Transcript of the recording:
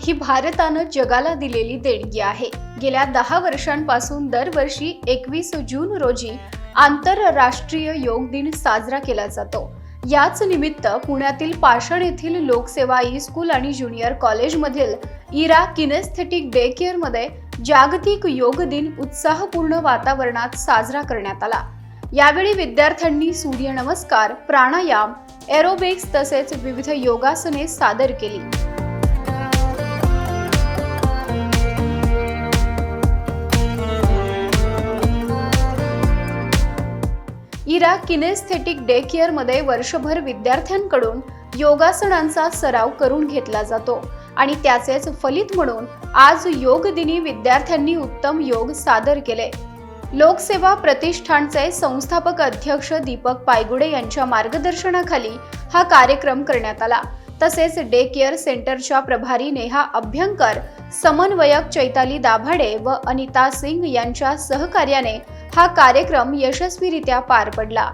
ही भारतानं जगाला दिलेली देणगी आहे. गेल्या दहा वर्षांपासून दरवर्षी एकवीस जून रोजी आंतरराष्ट्रीय योग दिन साजरा केला जातो. याच निमित्त पुण्यातील पाषाण येथील लोकसेवा ई स्कूल आणि ज्युनियर कॉलेजमधील इरा किनेस्थेटिक डे केअरमध्ये जागतिक योग दिन उत्साहपूर्ण वातावरणात साजरा करण्यात आला. यावेळी विद्यार्थ्यांनी सूर्यनमस्कार प्राणायाम एरोबिक्स तसेच विविध योगासने सादर केली. इरा किनेस्थेटिक डे केअरमध्ये वर्षभर विद्यार्थ्यांकडून योगासनांचा सराव करून घेतला जातो आणि त्याचेच फलित म्हणून आज योग दिनी विद्यार्थ्यांनी उत्तम योग सादर केले. लोकसेवा प्रतिष्ठानचे संस्थापक अध्यक्ष दीपक पायगुडे यांच्या मार्गदर्शनाखाली हा कार्यक्रम करण्यात आला. तसेच डे केअर सेंटरच्या प्रभारी नेहा अभ्यंकर समन्वयक चैताली दाभाडे व अनिता सिंग यांच्या सहकार्याने हा कार्यक्रम यशस्वीरित्या पार पडला.